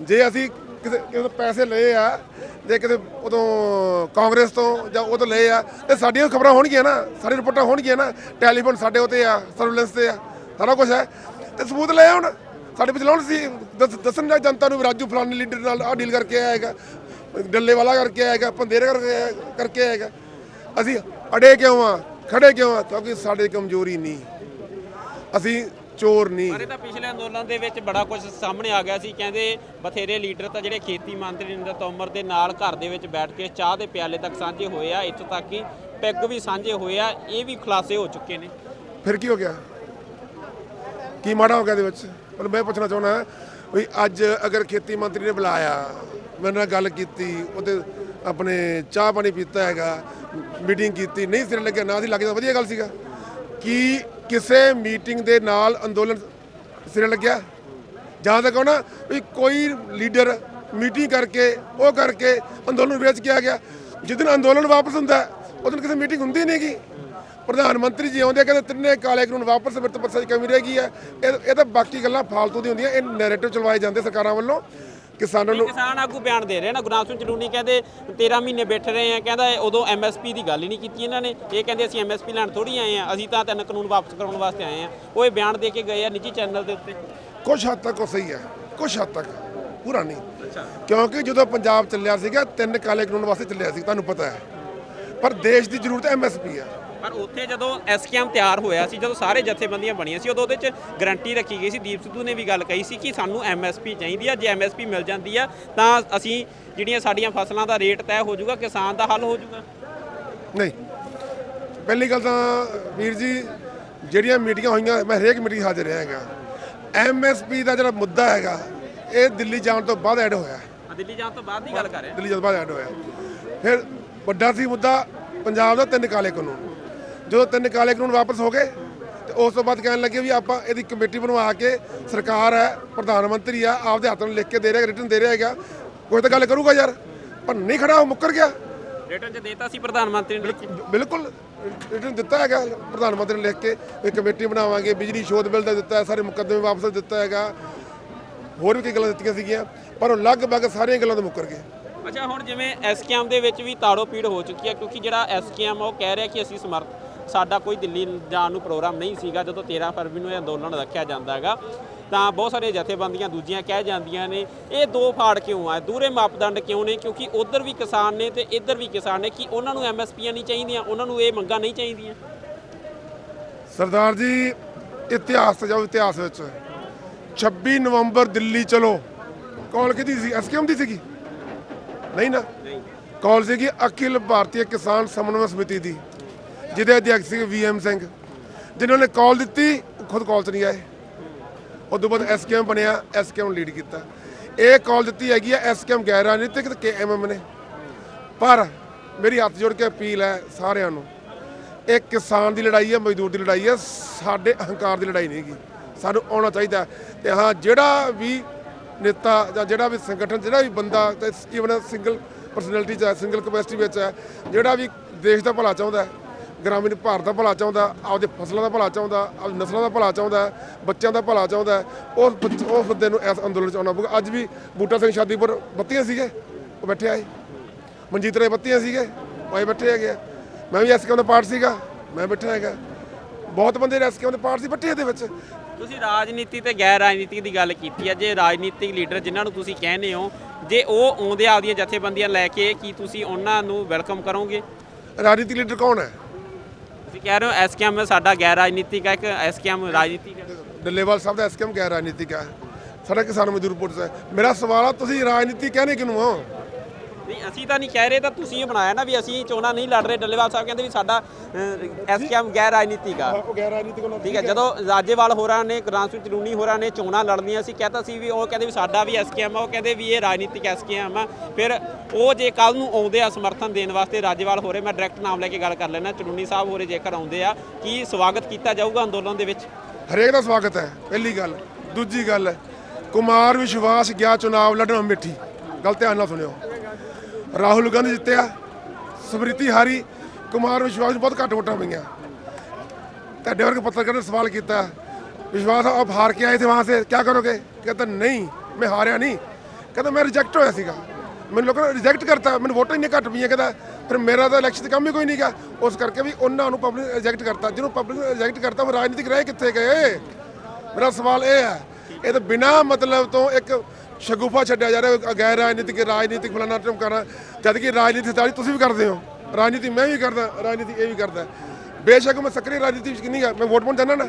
ਜੇ ਅਸੀਂ ਕਿਸੇ ਕਿਸੇ ਪੈਸੇ ਲਏ ਆ, ਜੇ ਕਿਤੇ ਉਦੋਂ ਕਾਂਗਰਸ ਤੋਂ ਜਾਂ ਉਹ ਤੋਂ ਲਏ ਆ, ਤੇ ਸਾਡੀਆਂ ਖਬਰਾਂ ਹੋਣਗੀਆਂ ਨਾ ਸਾਡੀ ਰਿਪੋਰਟਾਂ ਹੋਣਗੀਆਂ ਨਾ, ਟੈਲੀਫੋਨ ਸਾਡੇ ਉਤੇ ਆ, ਸਰਵਲੈਂਸ ਤੇ ਆ, ਸਾਰਾ ਕੁਝ ਹੈ ਤੇ ਸਬੂਤ ਲਏ ਆਉਣ। ਸਾਡੇ ਪਿੱਛੇ ਲਾਉਣ ਸੀ, ਦੱਸ- ਦੱਸਣ ਜਾਂ ਜਨਤਾ ਨੂੰ ਰਾਜੂ ਫਲਾਨੀ ਲੀਡਰ ਨਾਲ ਆ ਡੀਲ ਕਰਕੇ ਆਇਆ ਡੱਲੇ ਵਾਲਾ ਕਰਕੇ ਆਏਗਾ ਹੈਗਾ ਕਰਕੇ ਆਇਆ- ਕਰਕੇ ਆਇਆ ਅਸੀਂ ਅੜੇ ਕਿਉਂ ਆ? ਖੜੇ ਕਿਉਂ ਆ? ਕਿਉਂਕਿ ਸਾਡੇ ਕਮਜ਼ੋਰੀ ਨਹੀਂ। ਅਸੀਂ ਚੋਰ ਨਹੀਂ। ਪਰ ਇਹ ਤਾਂ ਪਿਛਲੇ ਅੰਦੋਲਨ ਦੇ ਵਿੱਚ ਬੜਾ ਕੁਝ ਸਾਹਮਣੇ ਆ ਗਿਆ ਸੀ। ਕਹਿੰਦੇ ਬਥੇਰੇ ਲੀਡਰ ਤਾਂ ਜਿਹੜੇ ਖੇਤੀ ਮੰਤਰੀ ਨਰਿੰਦਰ ਤੋਮਰ ਦੇ ਨਾਲ ਘਰ ਦੇ ਵਿੱਚ ਬੈਠ ਕੇ ਚਾਹ ਦੇ ਪਿਆਲੇ ਤੱਕ ਸਾਂਝੇ ਹੋਏ ਆ ਇੱਥੋਂ ਤੱਕ ਕਿ ਪੈਗ ਵੀ ਸਾਂਝੇ ਹੋਏ ਆ ਇਹ ਵੀ ਖੁਲਾਸੇ ਹੋ ਚੁੱਕੇ ਨੇ। ਫਿਰ ਕੀ ਹੋ ਗਿਆ? ਕੀ ਮਾੜਾ ਹੋ ਗਿਆ ਇਹਦੇ ਵਿੱਚ? ਮੈਂ ਪੁੱਛਣਾ ਚਾਹੁੰਦਾ ਵੀ ਅੱਜ ਅਗਰ ਖੇਤੀ ਮੰਤਰੀ ਨੇ ਬੁਲਾਇਆ ਮੇਰੇ ਨਾਲ ਗੱਲ ਕੀਤੀ ਉਹਦੇ ਆਪਣੇ ਚਾਹ ਪਾਣੀ ਪੀਤਾ ਹੈਗਾ ਮੀਟਿੰਗ ਕੀਤੀ ਨਹੀਂ ਸਿਰ ਲੱਗਿਆ ਨਾ ਸੀ ਲੱਗਦਾ ਵਧੀਆ ਗੱਲ ਸੀਗਾ। ਕੀ ਕਿਸੇ ਮੀਟਿੰਗ ਦੇ ਨਾਲ ਅੰਦੋਲਨ ਸਿਰੇ ਲੱਗਿਆ? ਜਾਂ ਤਾਂ ਤੱਕ ਨਾ ਵੀ ਕੋਈ ਲੀਡਰ ਮੀਟਿੰਗ ਕਰਕੇ ਉਹ ਕਰਕੇ ਅੰਦੋਲਨ ਵਿੱਚ ਕਿਹਾ ਗਿਆ। ਜਿੱਦਨ ਅੰਦੋਲਨ ਵਾਪਸ ਹੁੰਦਾ ਹੈ, ਦਿਨ ਕਿਸੇ ਮੀਟਿੰਗ ਹੁੰਦੀ ਨਹੀਂਗੀ ਪ੍ਰਧਾਨ ਮੰਤਰੀ ਜੀ ਆਉਂਦੇ ਆ, ਕਹਿੰਦੇ ਤਿੰਨੇ ਕਾਲੇ ਕਾਨੂੰਨ ਵਾਪਸ ਫਿਰ ਪਰਸਾ ਦੀ ਕਮੀ ਰਹਿ ਗਈ ਹੈ। ਇਹ ਇਹ ਤਾਂ ਬਾਕੀ ਗੱਲਾਂ ਫਾਲਤੂ ਦੀ ਹੁੰਦੀਆਂ ਇਹ ਨੈਰੇਟਿਵ ਚਲਵਾਏ ਜਾਂਦੇ ਸਰਕਾਰਾਂ ਵੱਲੋਂ। ਕਿਸਾਨਾਂ ਨੂੰ ਕਿਸਾਨ ਆਗੂ ਬਿਆਨ ਦੇ ਰਹੇ ਨਾ। ਗੁਰਨਾਮ ਸਿੰਘ ਚਲੂਨੀ ਕਹਿੰਦੇ 13 ਮਹੀਨੇ ਬੈਠੇ ਰਹੇ ਆ। ਕਹਿੰਦਾ ਉਦੋਂ ਐਮਐਸਪੀ ਦੀ ਗੱਲ ਹੀ ਨਹੀਂ ਕੀਤੀ ਇਹਨਾਂ ਨੇ। ਇਹ ਕਹਿੰਦੇ ਅਸੀਂ ਐਮਐਸਪੀ ਲੈਣ ਥੋੜੀ ਆਏ ਆ। ਅਸੀਂ ਤਾਂ ਤਿੰਨ ਕਾਨੂੰਨ ਵਾਪਸ ਕਰਾਉਣ ਵਾਸਤੇ ਆਏ ਆ। ਉਹ ਇਹ ਬਿਆਨ ਦੇ ਕੇ ਗਏ ਆ ਨਿੱਜੀ ਚੈਨਲ ਦੇ ਉੱਤੇ। ਕੁਝ ਹੱਦ ਤੱਕ ਉਹ ਸਹੀ ਹੈ ਕੁਝ ਹੱਦ ਤੱਕ। ਪੂਰਾ ਨਹੀਂ। ਕਿਉਂਕਿ ਜਦੋਂ ਪੰਜਾਬ ਚੱਲਿਆ ਸੀਗਾ ਤਿੰਨ ਕਾਲੇ ਕਾਨੂੰਨ ਵਾਸਤੇ ਚੱਲਿਆ ਸੀ। ਤੁਹਾਨੂੰ ਪਤਾ ਹੈ। ਪਰ ਦੇਸ਼ ਦੀ ਜ਼ਰੂਰਤ ਐਮਐਸਪੀ ਹੈ ਪਰ ਉੱਥੇ ਜਦੋਂ ਐਸਕੇਐਮ ਤਿਆਰ ਹੋਇਆ ਸੀ ਜਦੋਂ ਸਾਰੇ ਜਥੇਬੰਦੀਆਂ ਬਣੀਆਂ ਸੀ ਉਦੋਂ ਉਹਦੇ 'ਚ ਗਰੰਟੀ ਰੱਖੀ ਗਈ ਸੀ। ਦੀਪ ਸਿੱਧੂ ਨੇ ਵੀ ਗੱਲ ਕਹੀ ਸੀ ਕਿ ਸਾਨੂੰ ਐਮਐਸਪੀ ਚਾਹੀਦੀ ਆ। ਜੇ ਐਮਐਸਪੀ ਮਿਲ ਜਾਂਦੀ ਆ ਤਾਂ ਅਸੀਂ ਜਿਹੜੀਆਂ ਸਾਡੀਆਂ ਫਸਲਾਂ ਦਾ ਰੇਟ ਤੈਅ ਹੋ ਜਾਊਗਾ ਕਿਸਾਨ ਦਾ ਹੱਲ ਹੋ ਜਾਊਗਾ। ਨਹੀਂ। ਪਹਿਲੀ ਗੱਲ ਤਾਂ ਵੀਰ ਜੀ ਜਿਹੜੀਆਂ ਮੀਟਿੰਗਾਂ ਹੋਈਆਂ ਮੈਂ ਹਰੇਕ ਮੀਟਿੰਗ ਹਾਜ਼ਰ ਰਿਹਾ ਹੈਗਾ। ਐਮਐਸਪੀ ਦਾ ਜਿਹੜਾ ਮੁੱਦਾ ਹੈਗਾ ਇਹ ਦਿੱਲੀ ਜਾਣ ਤੋਂ ਬਾਅਦ ਐਡ ਹੋਇਆ। ਦਿੱਲੀ ਜਾਣ ਤੋਂ ਬਾਅਦ ਦੀ ਗੱਲ ਕਰ ਰਹੇ ਦਿੱਲੀ ਜਾਣ ਤੋਂ ਬਾਅਦ ਐਡ ਹੋਇਆ। ਫਿਰ ਵੱਡਾ ਸੀ ਮੁੱਦਾ ਪੰਜਾਬ ਦਾ ਤਿੰਨ ਕਾਲੇ ਕਾਨੂੰਨ। ਜਦੋਂ ਤਿੰਨ ਕਾਲੇ ਕਾਨੂੰਨ ਵਾਪਸ ਹੋ ਗਏ ਤੇ ਉਸ ਤੋਂ ਬਾਅਦ ਕਹਿਣ ਲੱਗੇ ਵੀ ਆਪਾਂ ਇਹਦੀ ਕਮੇਟੀ ਬਣਵਾ ਕੇ ਸਰਕਾਰ ਹੈ ਪ੍ਰਧਾਨ ਮੰਤਰੀ ਆ ਆਪਦੇ ਹੱਥ ਨਾਲ ਲਿਖ ਕੇ ਦੇ ਰਿਹਾ ਰਿਟਰਨ ਦੇ ਰਿਹਾ ਹੈਗਾ। ਕੋਈ ਤਾਂ ਗੱਲ ਕਰੂਗਾ ਯਾਰ ਪਰ ਨਹੀਂ ਖੜਾ ਉਹ ਮੁੱਕਰ ਗਿਆ। ਰਿਟਰਨ 'ਚ ਦੇਤਾ ਸੀ ਪ੍ਰਧਾਨ ਮੰਤਰੀ ਨੇ। ਬਿਲਕੁਲ ਰਿਟਰਨ ਦਿੱਤਾ ਹੈਗਾ ਪ੍ਰਧਾਨ ਮੰਤਰੀ ਨੇ ਲਿਖ ਕੇ ਵੀ ਕਮੇਟੀ ਬਣਾਵਾਂਗੇ ਬਿਜਲੀ ਸ਼ੋਧ ਬਿੱਲ ਦਾ ਦਿੱਤਾ ਸਾਰੇ ਮੁਕੱਦਮੇ ਵਾਪਸ ਦਿੱਤਾ ਹੈਗਾ। ਹੋਰ ਵੀ ਕਈ ਗੱਲਾਂ ਦਿੱਤੀਆਂ ਸੀਗੀਆਂ ਪਰ ਉਹ ਲਗਭਗ ਸਾਰੀਆਂ ਗੱਲਾਂ ਤੋਂ ਮੁੱਕਰ ਗਏ। ਅੱਛਾ ਹੁਣ ਜਿਵੇਂ ਐਸਕੇਐਮ ਦੇ ਵਿੱਚ ਵੀ ਤਾੜੋ ਪੀੜ ਹੋ ਚੁੱਕੀ ਹੈ ਕਿਉਂਕਿ ਜਿਹੜਾ ਐਸਕੇਐਮ ਉਹ ਕਹਿ ਰਿਹਾ ਕਿ ਅਸੀਂ ਸਮਰਥ ਸਾਡਾ ਕੋਈ ਦਿੱਲੀ ਜਾਣ ਨੂੰ ਪ੍ਰੋਗਰਾਮ ਨਹੀਂ ਸੀਗਾ ਜਦੋਂ 13 ਫਰਵਰੀ ਨੂੰ ਇਹ ਅੰਦੋਲਨ ਰੱਖਿਆ ਜਾਂਦਾ ਹੈਗਾ ਤਾਂ ਬਹੁਤ ਸਾਰੇ ਜਥੇਬੰਦੀਆਂ ਦੂਜੀਆਂ ਕਹਿ ਜਾਂਦੀਆਂ ਨੇ ਇਹ ਦੋ ਫਾੜ ਕਿਉਂ ਆ? ਦੂਰੇ ਮਾਪਦੰਡ ਕਿਉਂ ਨੇ? ਕਿਉਂਕਿ ਉਧਰ ਵੀ ਕਿਸਾਨ ਨੇ ਤੇ ਇੱਧਰ ਵੀ ਕਿਸਾਨ ਨੇ ਕਿ ਉਹਨਾਂ ਨੂੰ ਐਮਐਸਪੀਆਂ ਨਹੀਂ ਚਾਹੀਦੀਆਂ ਉਹਨਾਂ ਨੂੰ ਇਹ ਮੰਗਾਂ ਨਹੀਂ ਚਾਹੀਦੀਆਂ। ਸਰਦਾਰ ਜੀ ਇਤਿਹਾਸ ਤੇ ਜਾਓ ਇਤਿਹਾਸ ਵਿੱਚ। 26 ਨਵੰਬਰ ਦਿੱਲੀ ਚਲੋ। ਕੌਣ ਕਿਹਦੀ ਸੀ? ਐਸਕੇਐਮ ਦੀ ਸੀਗੀ? ਨਹੀਂ ਨਾ? ਨਹੀਂ। ਕੌਲ ਸੀਗੀ? ਅਖਿਲ ਭਾਰਤੀ ਕਿਸਾਨ ਸਮਨਵय ਸਮਿਤੀ ਦੀ। ਜਿਹਦੇ ਅਧਿਆਪਕ ਸੀ ਵੀਐਮ ਸਿੰਘ, ਜਿਨ੍ਹਾਂ ਨੇ ਕਾਲ ਦਿੱਤੀ, ਖੁਦ ਕਾਲ 'ਚ ਨਹੀਂ ਆਏ। ਉਸ ਤੋਂ ਬਾਅਦ ਐਸਕੇਐਮ ਬਣਿਆ ਐਸਕੇਐਮ ਲੀਡ ਕੀਤਾ। ਇਹ ਕਾਲ ਦਿੱਤੀ ਹੈਗੀ ਹੈ ਐਸਕੇਐਮ ਗੈਰ ਰਾਜਨੀਤਿਕ ਤੇ ਕੇਐਮਐਮ ਨੇ। ਪਰ ਮੇਰੀ ਹੱਥ ਜੋੜ ਕੇ ਅਪੀਲ ਹੈ ਸਾਰਿਆਂ ਨੂੰ, ਇਹ ਕਿਸਾਨ ਦੀ ਲੜਾਈ ਹੈ ਮਜ਼ਦੂਰ ਦੀ ਲੜਾਈ ਹੈ ਸਾਡੇ ਅਹੰਕਾਰ ਦੀ ਲੜਾਈ ਨਹੀਂ ਹੈਗੀ। ਸਾਨੂੰ ਆਉਣਾ ਚਾਹੀਦਾ ਹੈ। ਤੇ ਹਾਂ, ਜਿਹੜਾ ਵੀ ਨੇਤਾ ਜਾਂ ਜਿਹੜਾ ਵੀ ਸੰਗਠਨ, ਜਿਹੜਾ ਵੀ ਬੰਦਾ, ਤੇ ਈਵਨ ਸਿੰਗਲ ਪਰਸਨੈਲਿਟੀ ਚ ਹੈ ਸਿੰਗਲ ਕਪੈਸਿਟੀ ਵਿੱਚ ਹੈ, ਜਿਹੜਾ ਵੀ ਦੇਸ਼ ਦਾ ਭਲਾ ਚਾਹੁੰਦਾ ਹੈ ਗ੍ਰਾਮੀਣ ਭਾਰਤ ਦਾ ਭਲਾ ਚਾਹੁੰਦਾ ਆਪਦੇ ਫਸਲਾਂ ਦਾ ਭਲਾ ਚਾਹੁੰਦਾ ਆਪਦੀ ਨਸਲਾਂ ਦਾ ਭਲਾ ਚਾਹੁੰਦਾ ਬੱਚਿਆਂ ਦਾ ਭਲਾ ਚਾਹੁੰਦਾ ਉਸ ਉਸ ਬੰਦੇ ਨੂੰ ਇਸ ਅੰਦੋਲਨ ਚ ਆਉਣਾ ਪਊਗਾ। ਅੱਜ ਵੀ ਬੂਟਾ ਸਿੰਘ ਸ਼ਾਦੀਪੁਰ ਬੱਤੀਆਂ ਸੀਗੇ ਉਹ ਬੈਠੇ ਆਏ। ਮਨਜੀਤ ਰੇ ਬੱਤੀਆਂ ਸੀਗੇ ਉਹ ਆਏ ਬੈਠੇ ਹੈਗੇ। ਮੈਂ ਵੀ ਐਸਕੇ ਦਾ ਪਾਰਟ ਸੀਗਾ ਮੈਂ ਬੈਠਾ ਹੈਗਾ। ਬਹੁਤ ਬੰਦੇ ਐਸਕੇ ਦੇ ਪਾਰਟ ਸੀ ਬੱਟੇ ਇਹਦੇ ਵਿੱਚ। ਤੁਸੀਂ ਰਾਜਨੀਤੀ ਤੇ ਗੈਰ ਰਾਜਨੀਤੀ ਦੀ ਗੱਲ ਕੀਤੀ ਹੈ ਜੇ ਰਾਜਨੀਤਿਕ ਲੀਡਰ ਜਿਨ੍ਹਾਂ ਨੂੰ ਤੁਸੀਂ ਕਹਿੰਦੇ ਹੋ ਜੇ ਉਹ ਆਉਂਦੇ ਆਪਦੀਆਂ ਜਥੇਬੰਦੀਆਂ ਲੈ ਕੇ ਕੀ ਤੁਸੀਂ ਉਹਨਾਂ ਨੂੰ ਵੈਲਕਮ ਕਰੋਗੇ? ਰਾਜਨੀਤੀ ਲੀਡਰ ਕੌਣ ਹੈ? ਤੁਸੀਂ ਕਹਿ ਰਹੇ ਹੋ ਐਸਕੇਐਮ ਸਾਡਾ ਗੈਰ ਰਾਜਨੀਤਿਕ ਹੈ, ਇੱਕ ਐਸਕੇਐਮ ਰਾਜਨੀਤਿਕ ਹੈ। ਡੱਲੇਵਾਲ ਸਾਹਿਬ ਦਾ ਐਸਕੇਐਮ ਗੈਰ ਰਾਜਨੀਤਿਕ ਹੈ। ਸਾਡਾ ਕਿਸਾਨ ਮਜ਼ਦੂਰ ਪੁਲਿਸ ਹੈ। ਮੇਰਾ ਸਵਾਲ ਆ, ਤੁਸੀਂ ਰਾਜਨੀਤੀ ਕਹਿੰਦੇ ਕਿਹਨੂੰ ਹੋ? ਨਹੀਂ ਅਸੀਂ ਤਾਂ ਨਹੀਂ ਕਹਿ ਰਹੇ ਤਾਂ ਤੁਸੀਂ ਇਹ ਬਣਾਇਆ ਨਾ ਵੀ ਅਸੀਂ ਚੋਣਾਂ ਨਹੀਂ ਲੜ ਰਹੇ। ਡੱਲੇਵਾਲ ਸਾਹਿਬ ਕਹਿੰਦੇ ਵੀ ਸਾਡਾ ਐਸਕੇਐਮ ਗੈਰ ਰਾਜਨੀਤਿਕ ਆ। ਉਹ ਗੈਰ ਰਾਜਨੀਤਿਕ ਉਹਨਾਂ ਠੀਕ ਹੈ ਜਦੋਂ ਰਾਜੇਵਾਲ ਹੋਰਾਂ ਨੇ ਗੁਰਨਾਮ ਸਿੰਘ ਚਲੂਣੀ ਹੋਰਾਂ ਨੇ ਚੋਣਾਂ ਲੜਨੀਆਂ ਸੀ ਕਹਤਾ ਸੀ ਵੀ ਉਹ ਕਹਿੰਦੇ ਵੀ ਸਾਡਾ ਵੀ ਐਸਕੇਐਮ ਆ ਉਹ ਕਹਿੰਦੇ ਵੀ ਇਹ ਰਾਜਨੀਤਿਕ ਐਸਕੇਐਮ ਆ। ਫਿਰ ਉਹ ਜੇ ਕੱਲ ਨੂੰ ਆਉਂਦੇ ਆ ਸਮਰਥਨ ਦੇਣ ਵਾਸਤੇ ਰਾਜੇਵਾਲ ਹੋਰੇ ਮੈਂ ਡਾਇਰੈਕਟ ਨਾਮ ਲੈ ਕੇ ਗੱਲ ਕਰ ਲੈਣਾ ਚਲੂਣੀ ਸਾਹਿਬ ਹੋਰੇ ਜੇਕਰ ਆਉਂਦੇ ਆ ਕੀ ਸਵਾਗਤ ਕੀਤਾ ਜਾਊਗਾ ਅੰਦੋਲਨ ਦੇ ਵਿੱਚ? ਹਰੇਕ ਦਾ ਸਵਾਗਤ ਹੈ ਪਹਿਲੀ ਗੱਲ। ਦੂਜੀ ਗੱਲ ਕੁਮਾਰ ਵਿਸ਼ਵਾਸ ਗਿਆ ਚੁਣਾਵ ਲੜਨ ਮਿੱਠੀ। ਗੱਲ ਧਿਆਨ ਨਾਲ ਸੁਣਿਓ। ਰਾਹੁਲ ਗਾਂਧੀ ਜਿੱਤਿਆ, ਸਮ੍ਰਿਤੀ ਹਾਰੀ, ਕੁਮਾਰ ਵਿਸ਼ਵਾਸ ਨੂੰ ਬਹੁਤ ਘੱਟ ਵੋਟਾਂ ਪਈਆਂ। ਤੁਹਾਡੇ ਵਰਗੇ ਪੱਤਰਕਾਰ ਨੇ ਸਵਾਲ ਕੀਤਾ, ਵਿਸ਼ਵਾਸ ਆਪ ਹਾਰ ਕੇ ਆਏ ਸੀ ਵਾਂ ਸੇ ਕੀ ਕਰੋਗੇ? ਕਹਿੰਦਾ, ਨਹੀਂ, ਮੈਂ ਹਾਰਿਆ ਨਹੀਂ। ਕਹਿੰਦਾ, ਮੈਂ ਰਿਜੈਕਟ ਹੋਇਆ ਸੀਗਾ। ਮੈਨੂੰ ਲੋਕਾਂ ਨੇ ਰਿਜੈਕਟ ਕਰਤਾ, ਮੈਨੂੰ ਵੋਟਾਂ ਇੰਨੇ ਘੱਟ ਪਈਆਂ, ਕਹਿੰਦਾ, ਫਿਰ ਮੇਰਾ ਤਾਂ ਇਲੈਕਸ਼ਨ ਕੰਮ ਹੀ ਕੋਈ ਨਹੀਂ ਗਾ ਉਸ ਕਰਕੇ ਵੀ ਉਹਨਾਂ ਨੂੰ ਪਬਲਿਕ ਰਿਜੈਕਟ ਕਰਤਾ। ਜਿਹਨੂੰ ਪਬਲਿਕ ਰਿਜੈਕਟ ਕਰਤਾ, ਉਹ ਰਾਜਨੀਤਿਕ ਰਾਏ ਕਿੱਥੇ ਗਏ? ਮੇਰਾ ਸਵਾਲ ਇਹ ਹੈ, ਇਹ ਤਾਂ ਬਿਨਾ ਮਤਲਬ ਤੋਂ ਇੱਕ ਸ਼ਗੂਫਾ ਛੱਡਿਆ ਜਾ ਰਿਹਾ ਗੈਰ ਰਾਜਨੀਤਿਕ ਰਾਜਨੀਤਿਕ ਫਲਾਣਾ ਟਮ ਕਰਨਾ ਜਦ ਕਿ ਰਾਜਨੀਤੀ ਤਾਂ ਤੁਸੀਂ ਵੀ ਕਰਦੇ ਹੋ। ਰਾਜਨੀਤੀ ਮੈਂ ਵੀ ਕਰਦਾ ਰਾਜਨੀਤੀ ਇਹ ਵੀ ਕਰਦਾ। ਬੇਸ਼ੱਕ ਮੈਂ ਸਕਰੀ ਰਾਜਨੀਤੀ ਵਿੱਚ ਨਹੀਂ ਗਾ ਮੈਂ ਵੋਟ ਪਾਉਣ ਜਾਣਾ ਨਾ।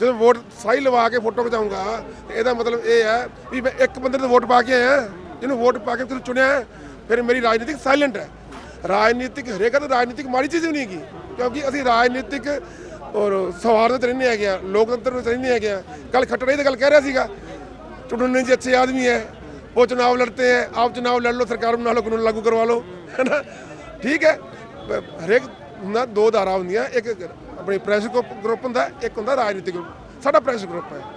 ਜਦੋਂ ਵੋਟ ਸਾਈ ਲਵਾ ਕੇ ਫੋਟੋ ਖਿਚਾਉਂਗਾ ਤੇ ਇਹਦਾ ਮਤਲਬ ਇਹ ਹੈ ਵੀ ਮੈਂ ਇੱਕ ਬੰਦੇ ਨੂੰ ਵੋਟ ਪਾ ਕੇ ਆਇਆ ਜਿਹਨੂੰ ਵੋਟ ਪਾ ਕੇ ਤੁਸੀਂ ਚੁਣਿਆ ਹੈ, ਫਿਰ ਮੇਰੀ ਰਾਜਨੀਤਿਕ ਸਾਇਲੈਂਟ ਹੈ। ਰਾਜਨੀਤਿਕ ਹਰੇਕ ਦਾ ਰਾਜਨੀਤਿਕ ਮਾੜੀ ਚੀਜ਼ ਵੀ ਨਹੀਂ ਹੈਗੀ ਕਿਉਂਕਿ ਅਸੀਂ ਰਾਜਨੀਤਿਕ ਔਰ ਸੌਹਾਰਦ ਤੇ ਰਹਿੰਦੇ ਹੈਗੇ ਆ ਲੋਕਤੰਤਰ ਵਿੱਚ ਰਹਿੰਦੇ ਹੈਗੇ ਆ। ਕੱਲ ਖੱਟੜੇ ਦੀ ਗੱਲ ਕਹਿ ਰਿਹਾ ਸੀਗਾ चुनने जी अच्छे आदमी है वो चुनाव लड़ते हैं आप चुनाव लड़ लो सरकार बना लो कानून लागू करवा लो है ना ठीक है ਬ- ਹਰੇਕ ਹੁੰਦਾ ਦੋ ਧਾਰਾ ਹੁੰਦੀਆਂ ਇੱਕ ਆਪਣੀ ਪ੍ਰੈਸ ਗਰੁੱਪ ਹੁੰਦਾ ਇੱਕ ਹੁੰਦਾ ਰਾਜਨੀਤਿਕ ਗਰੁੱਪ ਸਾਡਾ ਪ੍ਰੈਸ ਗਰੁੱਪ ਹੈ ਠੀਕ ਹੈ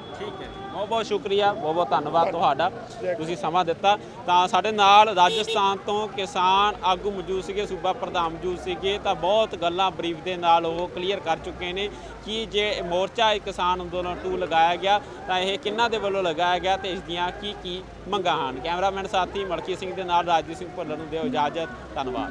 ਬਹੁਤ ਬਹੁਤ ਸ਼ੁਕਰੀਆ, ਬਹੁਤ ਬਹੁਤ ਧੰਨਵਾਦ ਤੁਹਾਡਾ, ਤੁਸੀਂ ਸਮਾਂ ਦਿੱਤਾ। ਤਾਂ ਸਾਡੇ ਨਾਲ ਰਾਜਸਥਾਨ ਤੋਂ ਕਿਸਾਨ ਆਗੂ ਮੌਜੂਦ ਸੀਗੇ, ਸੂਬਾ ਪ੍ਰਧਾਨ ਮੌਜੂਦ ਸੀਗੇ। ਤਾਂ ਬਹੁਤ ਗੱਲਾਂ ਬਰੀਫ ਦੇ ਨਾਲ ਉਹ ਕਲੀਅਰ ਕਰ ਚੁੱਕੇ ਨੇ ਕਿ ਜੇ ਮੋਰਚਾ ਕਿਸਾਨ ਅੰਦੋਲਨ 2 ਲਗਾਇਆ ਗਿਆ, ਤਾਂ ਇਹ ਕਿਹਨਾਂ ਦੇ ਵੱਲੋਂ ਲਗਾਇਆ ਗਿਆ ਤੇ ਇਸ ਦੀਆਂ ਕੀ ਕੀ ਮੰਗਾਂ ਹਨ? ਕੈਮਰਾਮੈਨ ਸਾਥੀ ਮਲਕੀ ਸਿੰਘ ਦੇ ਨਾਲ ਰਾਜਦੀਪ ਸਿੰਘ ਭੁੱਲਰ ਨੂੰ ਦਿਓ ਇਜਾਜ਼ਤ। ਧੰਨਵਾਦ।